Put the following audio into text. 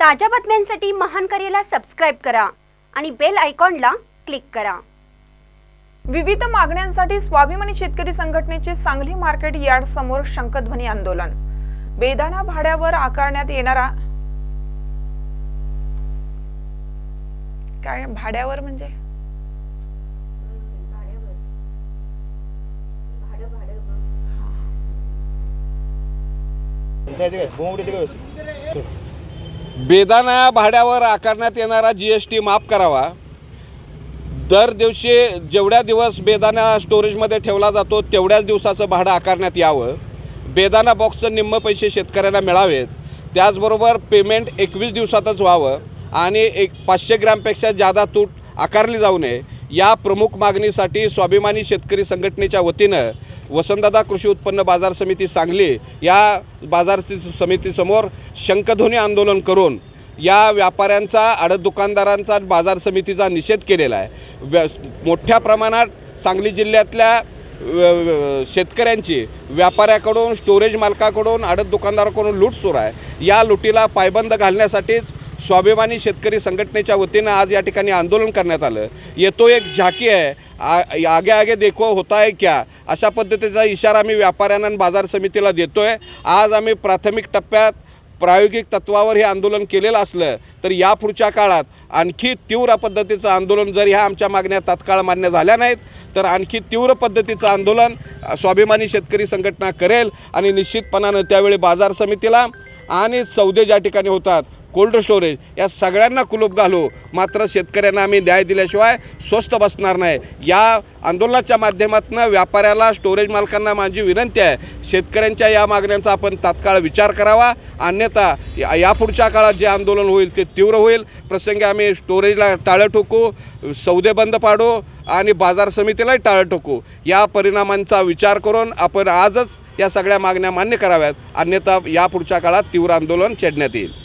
ताज्या बातम्यांसाठी महान करेला सबस्क्राईब करा आणि बेल आयकॉनला क्लिक करा. विविध मागण्यांसाठी स्वाभिमानी शेतकरी संघटनेचे सांगली मार्केट यार्ड समोर शंखध्वनी आंदोलन. बेदाना भाड्यावर आकारण्यात येणारा काय भाड्यावर म्हणजे? बेदाना भाड्यावर आकारण्यात येणारा जी एस टी माफ करावा. दर दिवशी जेवढ्या दिवस बेदाना स्टोरेजमध्ये ठेवला जातो तेवढ्याच दिवसाचं भाडं आकारण्यात यावं. बेदाना बॉक्सचं निम्म पैसे शेतकऱ्यांना मिळावेत. त्याचबरोबर पेमेंट एकवीस दिवसातच व्हावं आणि एक पाचशे ग्रॅमपेक्षा जादा तूट आकारली जाऊ नये. या प्रमुख मागणीसाठी स्वाभिमानी शेतकरी संघटनेच्या वतीनं वसंतदादा कृषी उत्पन्न बाजार समिती सांगली या बाजार समितीसमोर शंखध्वनी आंदोलन करून या व्यापाऱ्यांचा आडत दुकानदारांचा बाजार समितीचा निषेध केलेला आहे. व्य मोठ्या प्रमाणात सांगली जिल्ह्यातल्या शेतकऱ्यांची व्यापाऱ्याकडून स्टोरेज मालकाकडून आडत दुकानदाराकडून लूट सुरू आहे. या लुटीला पायबंद घालण्यासाठीच स्वाभिमानी शेतकरी संघटनेच्या वतीनं आज या ठिकाणी आंदोलन करण्यात आलं. येतो एक झाकी आहे. आ- आगे आगे देखो होता आहे क्या? अशा पद्धतीचा इशारा आम्ही व्यापाऱ्यांना बाजार समितीला देतो आहे आज आम्ही प्राथमिक टप्प्यात प्रायोगिक तत्वावर हे आंदोलन केलेलं असलं तर यापुढच्या काळात आणखी तीव्र पद्धतीचं आंदोलन जर ह्या आमच्या मागण्या तात्काळ मान्य झाल्या नाहीत तर आणखी तीव्र पद्धतीचं आंदोलन स्वाभिमानी शेतकरी संघटना करेल आणि निश्चितपणानं त्यावेळी बाजार समितीला आणि सौदे ज्या ठिकाणी होतात कोल्ड स्टोरेज या सगळ्यांना कुलूप घालू. मात्र शेतकऱ्यांना आम्ही न्याय दिल्याशिवाय स्वस्त बसणार नाही. या आंदोलनाच्या माध्यमातून व्यापाऱ्याला स्टोरेज मालकांना माझी विनंती आहे. शेतकऱ्यांच्या या मागण्यांचा आपण तात्काळ विचार करावा. अन्यथा या यापुढच्या काळात जे आंदोलन होईल ते तीव्र होईल. प्रसंगी आम्ही स्टोरेजला टाळं ठोकू सौदे बंद पाडू आणि बाजार समितीलाही टाळं ठोकू. या परिणामांचा विचार करून आपण आजच या सगळ्या मागण्या मान्य कराव्यात. अन्यथा यापुढच्या काळात तीव्र आंदोलन छेडण्यात येईल.